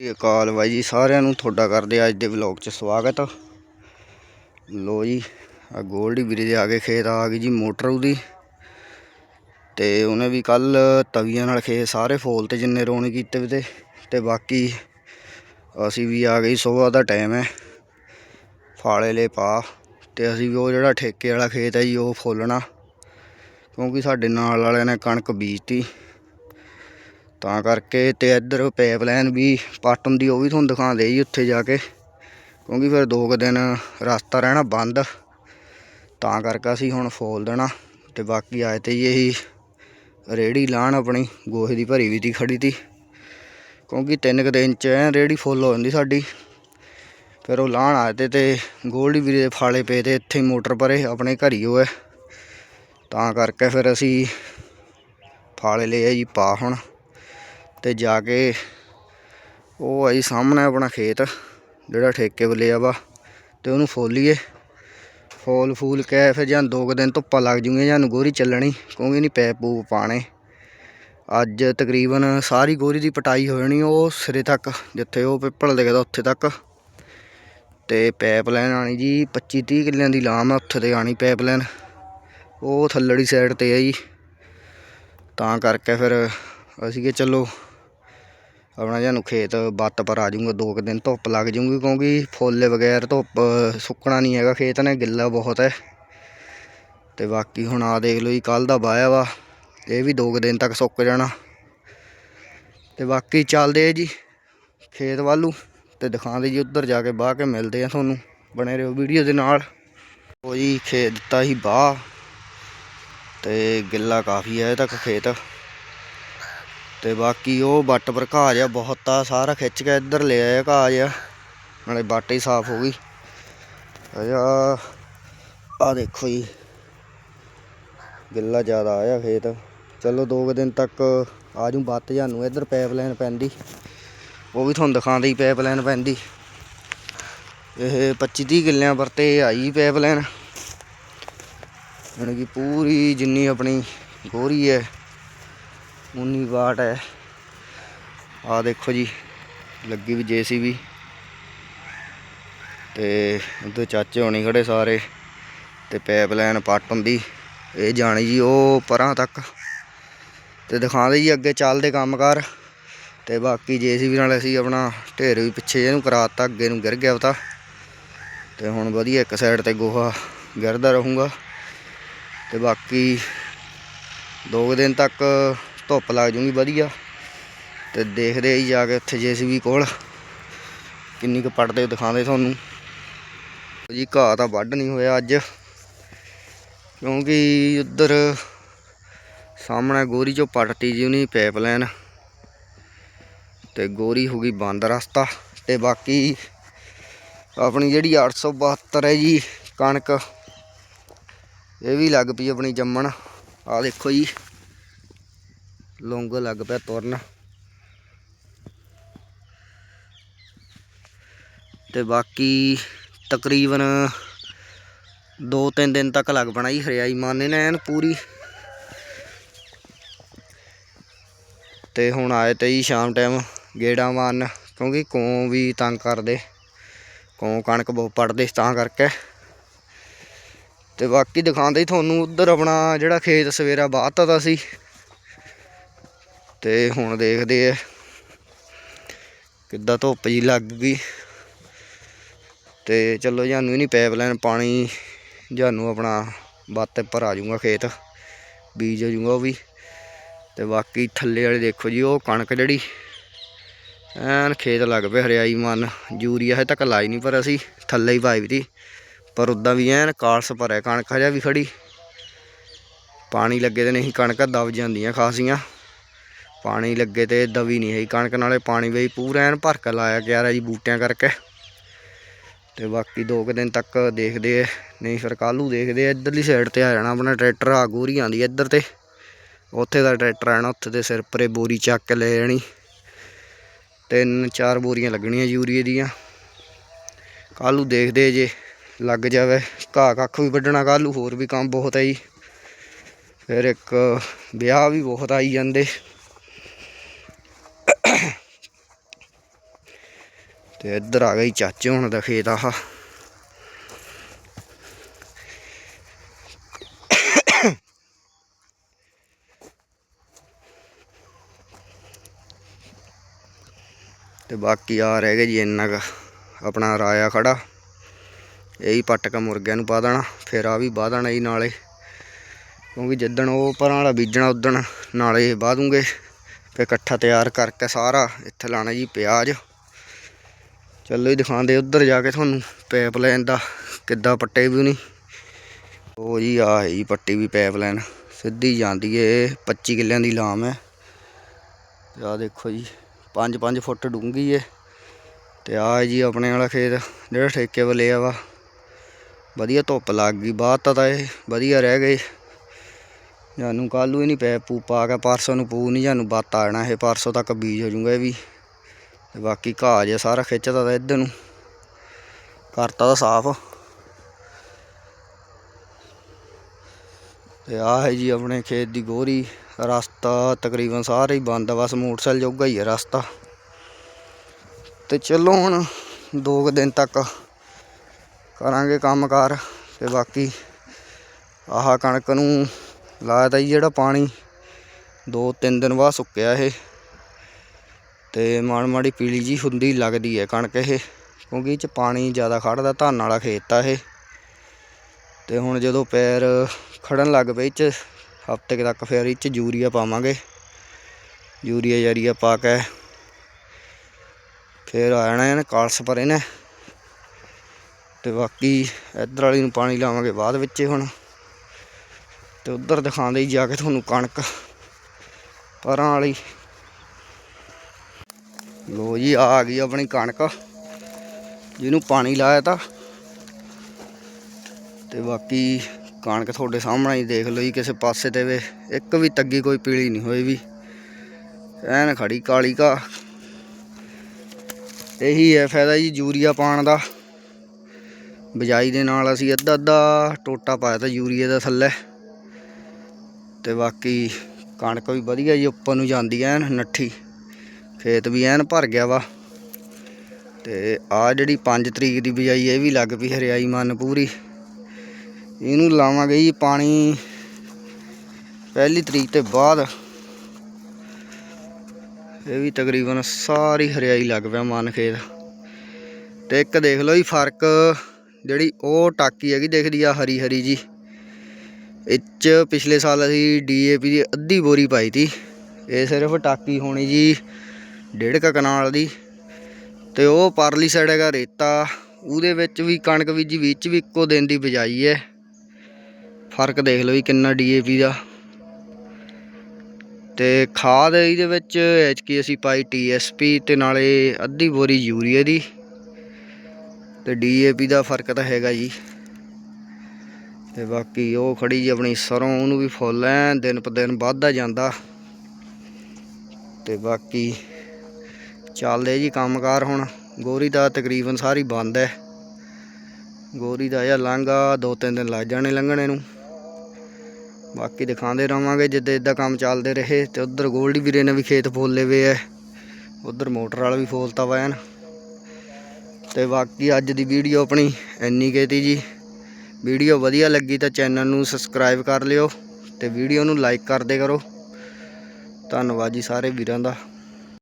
ਸਤਿ ਅਕਾਲ ਬਾਈ ਜੀ, ਸਾਰਿਆਂ ਨੂੰ ਤੁਹਾਡਾ ਕਰਦੇ ਅੱਜ ਦੇ ਵਲੌਗ 'ਚ ਸਵਾਗਤ। ਲੋ ਜੀ ਆ ਗੋਲਡੀ ਵੀਰੇ ਦੇ ਆ ਕੇ ਖੇਤ, ਆ ਗਈ ਜੀ ਮੋਟਰ ਉਹਦੀ। ਤੇ ਉਹਨੇ ਵੀ ਕੱਲ ਤਵੀਆਂ ਨਾਲ ਖੇਤ ਸਾਰੇ ਫੋਲ ਤੇ ਜਿੰਨੇ ਰੋਣੇ ਕੀਤੇ ਵੀ ਤੇ ਤੇ ਬਾਕੀ ਅਸੀਂ ਵੀ ਆ ਗਈ ਸਵੇਰ ਦਾ ਟਾਈਮ ਹੈ। ਫਾਲੇ ਲੈ ਪਾ, ਤੇ ਅਸੀਂ ਵੀ ਉਹ ਜਿਹੜਾ ਠੇਕੇ ਵਾਲਾ ਖੇਤ ਹੈ ਜੀ, ਉਹ ਫੋਲਣਾ। ਕਿਉਂਕਿ ਸਾਡੇ ਨਾਲ ਵਾਲਿਆਂ ਨੇ ਕਣਕ ਬੀਜਤੀ। ਤਾਂ ਕਰਕੇ ਤੇ ਇੱਧਰ ਪਾਈਪਲਾਈਨ ਵੀ ਪਾਟਨ ਦੀ ਉਹ ਵੀ ਤੁਹਾਨੂੰ ਦਿਖਾਉਂਦੇ ਜੀ ਉੱਥੇ ਜਾ ਕੇ। ਕਿਉਂਕਿ ਫਿਰ ਦੋ ਕੁ ਦਿਨ ਰਸਤਾ ਰਹਿਣਾ ਬੰਦ, ਤਾਂ ਕਰਕੇ ਅਸੀਂ ਹੁਣ ਫੋਲ ਦੇਣਾ। ਤੇ ਬਾਕੀ ਆਏ ਤੇ ਜੀ ਇਹੀ ਰੇੜੀ ਲਾਣ ਆਪਣੀ, ਗੋਹੇ ਦੀ ਭਰੀ ਵੀ ਤੀ, ਖੜੀ ਤੀ। ਕਿਉਂਕਿ ਤਿੰਨ ਕੁ ਦਿਨ ਚ ਐਂ ਰੇੜੀ ਫੁੱਲ ਹੋ ਜਾਂਦੀ ਸਾਡੀ। ਫਿਰ ਉਹ ਲਾਣ ਆਏ ਤੇ ਤੇ ਗੋਲਡੀ ਵੀਰੇ ਦੇ ਫਾਲੇ ਪਏ ਤੇ ਇੱਥੇ ਮੋਟਰ ਪਰੇ ਆਪਣੇ ਘਰ ਹੀ ਉਹ ਹੈ ਤਾਂ ਕਰਕੇ ਫਿਰ ਅਸੀਂ ਫਾਲੇ ਲਏ ਆ ਜੀ ਪਾ ਹੁਣ। ਤੇ ਜਾ ਕੇ ਉਹ ਆਈ ਸਾਹਮਣੇ ਆਪਣਾ ਖੇਤ, ਜਿਹੜਾ ਠੇਕੇ ਵੱਲੇ ਆ ਵਾ, ਤੇ ਉਹਨੂੰ ਫੋਲੀਏ। ਫੋਲ ਫੂਲ ਕੇ ਫਿਰ ਜਾਂ ਦੋ ਕੁ ਦਿਨ ਧੁੱਪਾਂ ਲੱਗ ਜੂਗੀਆਂ ਜਾਂ ਗੋਰੀ ਚੱਲਣੀ, ਕਿਉਂਕਿ ਨਹੀਂ ਪੈਪ ਪੂਪ ਪਾਣੇ। ਅੱਜ ਤਕਰੀਬਨ ਸਾਰੀ ਗੋਰੀ ਦੀ ਪਟਾਈ ਹੋ ਜਾਣੀ ਉਹ ਸਿਰੇ ਤੱਕ, ਜਿੱਥੇ ਉਹ ਪਿੱਪਲ ਦਿਖਦਾ ਉੱਥੇ ਤੱਕ। ਤੇ ਪਾਈਪਲਾਈਨ ਆਣੀ ਜੀ 25 30 ਕਿੱਲਿਆਂ ਦੀ ਲਾਮ ਆ, ਉੱਥੇ ਤੇ ਆਣੀ ਪਾਈਪਲਾਈਨ ਉਹ ਥੱਲੜੀ ਸਾਈਡ ਤੇ ਆ ਜੀ। ਤਾਂ ਕਰਕੇ ਫਿਰ ਅਸੀਂ ਕਿ ਚਲੋ ਆਪਣਾ ਜਾਨੂੰ ਖੇਤ ਬੱਤ ਪਰ ਆ ਜਾਊਗਾ, ਦੋ ਕੁ ਦਿਨ ਧੁੱਪ ਲੱਗ ਜਾਊਗੀ ਕਿਉਂਕਿ ਫੁੱਲ ਬਗੈਰ ਧੁੱਪ ਸੁੱਕਣਾ ਨਹੀਂ ਹੈਗਾ ਖੇਤ ਨੇ, ਗਿੱਲਾ ਬਹੁਤ ਹੈ। ਤੇ ਬਾਕੀ ਹੁਣ ਆ ਦੇਖ ਲਓ ਜੀ ਕੱਲ ਦਾ ਵਾਇਆ ਵਾ, ਇਹ ਵੀ ਦੋ ਕੁ ਦਿਨ ਤੱਕ ਸੁੱਕ ਜਾਣਾ। ਤੇ ਬਾਕੀ ਚੱਲਦੇ ਆ ਜੀ, ਖੇਤ ਵੱਲੋਂ ਤੇ ਦਿਖਾਉਂਦੇ ਜੀ ਉੱਧਰ ਜਾ ਕੇ ਬਾਹ ਕੇ ਮਿਲਦੇ ਆ ਤੁਹਾਨੂੰ, ਬਣੇ ਰਹੋ ਵੀਡੀਓ ਦੇ ਨਾਲ। ਉਹ ਜੀ, ਖੇਤ ਦਿੱਤਾ ਸੀ ਬਾਹ, ਤੇ ਗਿੱਲਾ ਕਾਫੀ ਹੈ ਇਹ ਤੱਕ ਖੇਤ। ਤੇ ਬਾਕੀ ਉਹ ਵੱਟ ਪਰ ਘਾਹ ਜਿਹਾ ਬਹੁਤ ਆ, ਸਾਰਾ ਖਿੱਚ ਕੇ ਇੱਧਰ ਲੈ ਆਇਆ ਘਾਹ ਜਿਹਾ, ਨਾਲੇ ਵੱਟ ਹੀ ਸਾਫ਼ ਹੋ ਗਈ। ਅਜਾ ਆ ਦੇਖੋ ਜੀ, ਗਿੱਲਾ ਜ਼ਿਆਦਾ ਆਇਆ ਖੇਤ। ਚਲੋ ਦੋ ਕੁ ਦਿਨ ਤੱਕ ਆ ਜੂ ਬੱਤ ਜਾਨੂੰ ਇੱਧਰ ਪਾਈਪਲਾਈਨ ਪੈਂਦੀ। ਉਹ ਵੀ ਤੁਹਾਨੂੰ ਦਿਖਾਉਂਦੇ ਹੀ ਪਾਈਪਲਾਈਨ ਪੈਂਦੀ। ਇਹ 25 30 ਕਿੱਲਿਆਂ ਪਰ ਤੇ ਆਈ ਪਾਈਪਲਾਈਨ ਯਾਨੀ ਕਿ ਪੂਰੀ ਜਿੰਨੀ ਆਪਣੀ ਗੋਰੀ ਹੈ ਉਨੀ ਵਾਟ ਹੈ। ਆ ਦੇਖੋ ਜੀ, ਲੱਗੀ ਵੀ ਜੇਸੀਬੀ। ਤੇ ਉਧਰ ਚਾਚੇ ਹੋਣੀ ਖੜੇ ਸਾਰੇ, ਤੇ ਪਾਈਪਲਾਈਨ ਪਾਟਨ ਦੀ ਇਹ ਜਾਣੀ ਜੀ ਉਹ ਪਰਾਂ ਤੱਕ। ਤੇ ਦਿਖਾਉਂਦੇ ਜੀ ਅੱਗੇ ਚੱਲਦੇ ਕੰਮਕਾਰ। ਤੇ ਬਾਕੀ ਜੇਸੀਬੀ ਨਾਲ ਅਸੀਂ ਆਪਣਾ ਢੇਰ ਵੀ ਪਿੱਛੇ ਇਹਨੂੰ ਕਰਾਤਾ, ਅੱਗੇ ਨੂੰ ਗਿਰ ਗਿਆ ਉਹ ਤਾਂ। ਤੇ ਹੁਣ ਵਧੀਆ ਇੱਕ ਸਾਈਡ ਤੇ ਗੋਹਾ ਗਿਰਦਾ ਰਹੂੰਗਾ। ਤੇ ਬਾਕੀ ਦੋ ਕੁ ਦਿਨ ਤੱਕ ਧੁੱਪ ਲੱਗ ਜੂਗੀ ਵਧੀਆ। ਤੇ ਦੇਖਦੇ ਹੀ ਜਾ ਕੇ ਉੱਥੇ ਜੇਸੀਬੀ ਕੋਲ ਕਿੰਨੀ ਕੁ ਪੜਦੇ ਦਿਖਾਉਂਦੇ ਤੁਹਾਨੂੰ। ਜੀ, ਘਾਹ ਤਾਂ ਵੱਢ ਨਹੀਂ ਹੋਇਆ ਅੱਜ। ਕਿਉਂਕਿ ਉੱਧਰ ਸਾਹਮਣੇ ਗੋਰੀ ਚੋਂ ਪੱਟਤੀ ਜੀ ਉਹਨੀ ਪਾਈਪਲਾਈਨ ਤੇ ਗੋਰੀ ਹੋ ਗਈ ਬੰਦ ਰਸਤਾ ਤੇ ਬਾਕੀ ਆਪਣੀ ਜਿਹੜੀ 872 ਹੈ ਜੀ ਕਣਕ, ਇਹ ਵੀ ਲੱਗ ਪਈ ਆਪਣੀ ਜੰਮਣ। ਆ ਦੇਖੋ ਜੀ। ਲੌਂਗ ਲੱਗ ਪਿਆ ਤੁਰਨ। ਤੇ ਬਾਕੀ ਤਕਰੀਬਨ 2-3 ਦਿਨ ਤੱਕ ਲੱਗ ਪਣਾ ਜੀ ਹਰਿਆਈ ਮਾਨੇ ਨੇ ਐਨ ਪੂਰੀ। ਤੇ ਹੁਣ ਆਏ ਤੇ ਜੀ ਸ਼ਾਮ ਟਾਈਮ ਗੇੜਾ ਮਾਰਨ, ਕਿਉਂਕਿ ਕੋਂ ਵੀ ਤੰਗ ਕਰਦੇ। ਕੋਂ ਕਣਕ ਬਹੁਤ ਪੜਦੇ, ਤਾਂ ਕਰਕੇ। ਤੇ ਬਾਕੀ ਦਿਖਾਉਂਦੇ ਹੀ ਤੁਹਾਨੂੰ ਉਧਰ ਆਪਣਾ ਜਿਹੜਾ ਖੇਤ ਸਵੇਰਾ ਬਾਹਤਾ ਦਾ ਸੀ। ਤੇ ਹੁਣ ਦੇਖਦੇ ਆ ਕਿੱਦਾਂ ਧੁੱਪ ਜੀ ਲੱਗ ਗਈ। ਤੇ ਚਲੋ ਜਾਨੂੰ ਨਹੀਂ ਪਾਈਪਲਾਈਨ ਪਾਣੀ, ਜਾਨੂੰ ਆਪਣਾ ਬੱਤ ਪਰ ਆ ਜਾਊਗਾ ਖੇਤ, ਬੀਜ ਹੋ ਜਾਊਗਾ ਉਹ ਵੀ। ਤੇ ਬਾਕੀ ਥੱਲੇ ਵਾਲੇ ਦੇਖੋ ਜੀ, ਉਹ ਕਣਕ ਜਿਹੜੀ, ਐਨ ਖੇਤ ਲੱਗ ਪਿਆ ਹਰਿਆਈ ਮਨ, ਯੂਰੀਆ ਹਜੇ ਤੱਕ ਲਾਈ ਨਹੀਂ ਪਰ ਅਸੀਂ ਥੱਲੇ ਹੀ ਪਾਈ ਵੀ ਪਰ ਉਦਾਂ ਵੀ ਐਨ ਕਾਲਸ ਭਰਿਆ ਕਣਕ ਹਜਾ ਵੀ ਖੜੀ। ਪਾਣੀ ਲੱਗੇ ਤੇ ਨਹੀਂ, ਕਣਕ ਦਬ ਜਾਂਦੀਆਂ ਖਾਸੀਆਂ। ਪਾਣੀ ਲੱਗੇ ਤੇ ਦਵੀ ਨਹੀਂ ਹੈ ਕਣਕ ਨਾਲੇ ਪਾਣੀ ਵੀ ਪੂਰਾ ਐਨ ਭਰ ਕੇ ਲਾਇਆ ਗਿਆ ਰਾ ਜੀ ਬੂਟਿਆਂ ਕਰਕੇ। ਤੇ ਬਾਕੀ ਦੋ ਕੁ ਦਿਨ ਤੱਕ ਦੇਖਦੇ ਆ। ਨਹੀਂ ਫਿਰ ਕੱਲ੍ਹ ਦੇਖਦੇ ਆ। ਇੱਧਰਲੀ ਸਾਈਡ ਤੇ ਆ ਜਾਣਾ ਆਪਣਾ ਟਰੈਕਟਰ ਆ ਗੋਰੀ ਆਂਦੀ ਇੱਧਰ ਤੇ। ਉੱਥੇ ਦਾ ਟਰੈਕਟਰ ਆਣਾ ਉੱਥੇ ਦੇ ਸਿਰ ਪਰੇ ਬੋਰੀ ਚੱਕ ਕੇ ਲੈ ਜਾਣੀ। ਤਿੰਨ ਚਾਰ ਬੋਰੀਆਂ ਲੱਗਣੀਆਂ ਯੂਰੀਏ ਦੀਆਂ। ਕੱਲ੍ਹ ਦੇਖਦੇ ਜੇ ਲੱਗ ਜਾਵੇ। ਘਾਹ ਕੱਖ ਵੀ ਵੱਢਣਾ ਕੱਲ੍ਹ ਹੋਰ ਵੀ ਕੰਮ ਬਹੁਤ ਹੈ ਜੀ। ਫਿਰ ਇੱਕ ਵਿਆਹ ਵੀ ਬਹੁਤ ਆਈ ਜਾਂਦੇ। ਤੇ ਇੱਧਰ ਆ ਗਈ ਚਾਚੇ ਹੁਣ ਦਾ ਖੇਤ ਆਹ ਤੇ ਬਾਕੀ ਆ ਰਹਿ ਗਏ ਜੀ ਇੰਨਾ ਕੁ ਆਪਣਾ ਰਾਇਆ ਖੜਾ ਇਹੀ ਪੱਟ ਕੇ ਮੁਰਗਿਆਂ ਨੂੰ ਪਾ ਦੇਣਾ ਫਿਰ ਆ ਵੀ ਬਾਹ ਦੇਣਾ ਜੀ ਨਾਲੇ ਕਿਉਂਕਿ ਜਿੱਦਣ ਉਹ ਪਰਾਂ ਵਾਲਾ ਬੀਜਣਾ ਉਦਣ ਨਾਲੇ ਬਾਹ ਦੂੰਗੇ ਫਿਰ ਇਕੱਠਾ ਤਿਆਰ ਕਰਕੇ ਸਾਰਾ ਇੱਥੇ ਲਾਣਾ ਜੀ ਪਿਆਜ਼ ਚੱਲੋ ਜੀ, ਦਿਖਾਉਂਦੇ ਉੱਧਰ ਜਾ ਕੇ ਤੁਹਾਨੂੰ ਪਾਈਪਲਾਈਨ ਦਾ, ਕਿੱਦਾਂ ਪੱਟੇ ਵੀ ਨਹੀਂ ਉਹ ਜੀ ਆ ਹੈ ਜੀ ਪੱਟੀ ਵੀ ਪਾਈਪਲਾਈਨ ਸਿੱਧੀ ਜਾਂਦੀ ਏ 25 ਕਿੱਲਿਆਂ ਦੀ ਲਾਮ ਹੈ। ਤੇ ਆ ਦੇਖੋ ਜੀ 5-5 ਫੁੱਟ ਡੂੰਘੀ ਏ। ਤੇ ਆ ਜੀ ਆਪਣੇ ਵਾਲਾ ਖੇਤ, ਜਿਹੜਾ ਠੇਕੇ ਵੱਲੇ ਆ ਵਾ। ਵਧੀਆ ਧੁੱਪ ਲੱਗ ਗਈ ਬਾਅਦ ਤਾਂ ਇਹ ਵਧੀਆ ਰਹਿ ਗਏ। ਜਾਨੂੰ ਕੱਲ੍ਹ ਹੀ ਨਹੀਂ ਪੈ ਪੂ ਪਾ ਕੇ, ਪਰਸੋਂ ਨੂੰ ਪੂ ਨਹੀਂ, ਜਾਨੂੰ ਬਾਤ ਆ ਜਾਣਾ, ਇਹ ਪਰਸੋਂ ਤੱਕ ਬੀਜ ਹੋ ਜਾਊਗਾ ਇਹ ਵੀ। ਤੇ ਬਾਕੀ ਘਾਹ ਜਿਹਾ ਸਾਰਾ ਖਿੱਚਦਾ ਤਾਂ ਇੱਧਰ ਨੂੰ। ਕਰਤਾ ਤਾਂ ਸਾਫ਼। ਤੇ ਆਹ ਹੈ ਜੀ ਆਪਣੇ ਖੇਤ ਦੀ ਗੋਰੀ। ਰਸਤਾ ਤਕਰੀਬਨ ਸਾਰਾ ਹੀ ਬੰਦ ਆ, ਬਸ ਮੋਟਰਸਾਈਕਲ ਜੋਗਾ ਹੀ ਹੈ ਰਸਤਾ। ਤੇ ਚਲੋ ਹੁਣ ਦੋ ਕੁ ਦਿਨ ਤੱਕ ਕਰਾਂਗੇ ਕੰਮਕਾਰ। ਤੇ ਬਾਕੀ ਆਹ ਕਣਕ ਨੂੰ ਲਾਇਆ ਤਾ ਜੀ ਜਿਹੜਾ ਪਾਣੀ। ਦੋ ਤਿੰਨ ਦਿਨ ਬਾਅਦ ਸੁੱਕਿਆ ਇਹ। ਤੇ ਮਾੜੀ ਮਾੜੀ ਪੀਲੀ ਜੀ ਹੁੰਦੀ ਲੱਗਦੀ ਹੈ ਕਣਕ ਇਹ, ਕਿਉਂਕਿ ਇਹ ਚ ਪਾਣੀ ਜ਼ਿਆਦਾ ਖੜਦਾ, ਧਾਨ ਵਾਲਾ ਖੇਤ ਆ ਇਹ। ਤੇ ਹੁਣ ਜਦੋਂ ਪੈਰ ਖੜਨ ਲੱਗ ਪਏ ਚ ਹਫ਼ਤੇ ਤੱਕ ਫਿਰ ਇਹ ਚ ਯੂਰੀਆ ਪਾਵਾਂਗੇ। ਯੂਰੀਆ ਯਾਰੀਆ ਪਾ ਕੇ ਫਿਰ ਆ ਜਾਣਾ ਇਹਨੇ ਕਾਲਸ ਪਰੇ ਨੇ ਤੇ ਬਾਕੀ ਇੱਧਰ ਵਾਲੀ ਨੂੰ ਪਾਣੀ ਲਾਵਾਂਗੇ ਬਾਅਦ ਵਿੱਚ ਹੁਣ। ਤੇ ਉੱਧਰ ਦਿਖਾਉਂਦੇ ਹੀ ਜਾ ਕੇ ਤੁਹਾਨੂੰ ਕਣਕ। ਪਰਾਂ ਵਾਲੀ ਲੋ ਜੀ, ਆ ਗਈ ਆਪਣੀ ਕਣਕ। ਜਿਹਨੂੰ ਪਾਣੀ ਲਾਇਆ ਤਾ। ਤੇ ਬਾਕੀ ਕਣਕ ਤੁਹਾਡੇ ਸਾਹਮਣੇ ਹੀ ਦੇਖ ਲਓ ਜੀ, ਕਿਸੇ ਪਾਸੇ ਤੇ ਵੇ, ਇੱਕ ਵੀ ਤੱਗੀ ਕੋਈ ਪੀਲੀ ਨਹੀਂ ਹੋਈ ਵੀ। ਐਨ ਖੜੀ ਕਾਲੀ ਕਾ ਇਹੀ ਹੈ ਫਾਇਦਾ ਜੀ ਯੂਰੀਆ ਪਾਣ ਦਾ। ਬਿਜਾਈ ਦੇ ਨਾਲ ਅਸੀਂ ਅੱਧਾ ਅੱਧਾ ਟੋਟਾ ਪਾਇਆ ਤਾਂ ਯੂਰੀਏ ਦਾ ਥੱਲੇ। ਤੇ ਬਾਕੀ ਕਣਕ ਵੀ ਵਧੀਆ ਜੀ, ਉੱਪਰ ਨੂੰ ਜਾਂਦੀ ਐਨ ਨੱਠੀ। ਖੇਤ ਵੀ ਐਨ ਭਰ ਗਿਆ ਵਾ। ਤੇ ਆ ਜਿਹੜੀ 5 ਤਰੀਕ ਦੀ ਬਿਜਾਈ, ਇਹ ਵੀ ਲੱਗ ਪਈ ਹਰਿਆਈ ਮਨ ਪੂਰੀ। ਇਹਨੂੰ ਲਾਵਾਂਗੇ ਜੀ ਪਾਣੀ ਪਹਿਲੀ ਤਰੀਕ ਤੇ ਬਾਅਦ। ਇਹ ਵੀ ਤਕਰੀਬਨ ਸਾਰੀ ਹਰਿਆਈ ਲੱਗ ਪਿਆ ਮਨ ਖੇਤ। ਤੇ ਇੱਕ ਦੇਖ ਲਓ ਜੀ ਫ਼ਰਕ, ਜਿਹੜੀ ਉਹ ਟਾਕੀ ਹੈਗੀ, ਦਿਖਦੀ ਆ ਹਰੀ ਹਰੀ ਜੀ। ਇਹ 'ਚ ਪਿਛਲੇ ਸਾਲ ਅਸੀਂ ਡੀਏਪੀ ਦੀ ਅੱਧੀ ਬੋਰੀ ਪਾਈ ਤੀ। ਇਹ ਸਿਰਫ ਟਾਕੀ ਹੋਣੀ ਜੀ ਡੇਢ ਕੁ ਕਨਾਲ ਦੀ। ਤੇ ਉਹ ਪਰਲੀ ਸਾਈਡ ਹੈਗਾ ਰੇਤਾ। ਉਹਦੇ ਵਿੱਚ ਵੀ ਕਣਕ ਬੀਜੀ ਵਿੱਚ ਵੀ ਇੱਕੋ ਦਿਨ ਦੀ ਬਿਜਾਈ ਹੈ। ਫ਼ਰਕ ਦੇਖ ਲਓ ਜੀ ਕਿੰਨਾ ਡੀਏਪੀ ਦਾ। ਤੇ ਖਾਦ ਇਹਦੇ ਵਿੱਚ ਐਚਕੀ ਅਸੀਂ ਪਾਈ ਟੀਐਸਪੀ ਤੇ ਨਾਲੇ ਅੱਧੀ ਬੋਰੀ ਯੂਰੀਆ ਦੀ। ਤੇ ਡੀਏਪੀ ਦਾ ਫ਼ਰਕ ਤਾਂ ਹੈਗਾ ਜੀ। ਤੇ ਬਾਕੀ ਉਹ ਖੜੀ ਜੀ ਆਪਣੀ ਸਰੋਂ, ਉਹਨੂੰ ਵੀ ਫੁੱਲ ਐ ਦਿਨ ਪ ਦਿਨ ਵੱਧਦਾ ਜਾਂਦਾ। ਤੇ ਬਾਕੀ ਚੱਲਦੇ ਜੀ ਕੰਮਕਾਰ ਹੁਣ, ਗੋਰੀ ਦਾ ਤਕਰੀਬਨ ਸਾਰੀ ਬੰਦ ਹੈ ਗੋਰੀ ਦਾ ਜਾਂ ਲਾਂਗਾ ਦੋ ਤਿੰਨ ਦਿਨ ਲੱਗ ਜਾਣੇ ਲੰਘਣੇ ਨੂੰ। ਬਾਕੀ ਦਿਖਾਉਂਦੇ ਰਵਾਂਗੇ ਜਿੱਦਾਂ ਇਦਾਂ ਕੰਮ ਚੱਲਦੇ ਰਹੇ ਤੇ ਉਧਰ ਗੋਲਡੀ ਵੀਰੇ ਨੇ ਵੀ ਖੇਤ ਫੋਲੇ ਵੇ ਐ। ਉਧਰ ਮੋਟਰ ਵਾਲਾ ਵੀ ਫੋਲਤਾ ਵਾ ਐਨ। ਤੇ ਬਾਕੀ ਅੱਜ ਦੀ ਵੀਡੀਓ ਆਪਣੀ ਇੰਨੀ ਕੀਤੀ ਜੀ। ਵੀਡੀਓ ਵਧੀਆ ਲੱਗੀ ਤਾਂ ਚੈਨਲ ਨੂੰ ਸਬਸਕ੍ਰਾਈਬ ਕਰ ਲਿਓ ਤੇ ਵੀਡੀਓ ਨੂੰ ਲਾਈਕ ਕਰਦੇ ਕਰੋ। ਧੰਨਵਾਦ ਜੀ ਸਾਰੇ ਵੀਰਾਂ ਦਾ।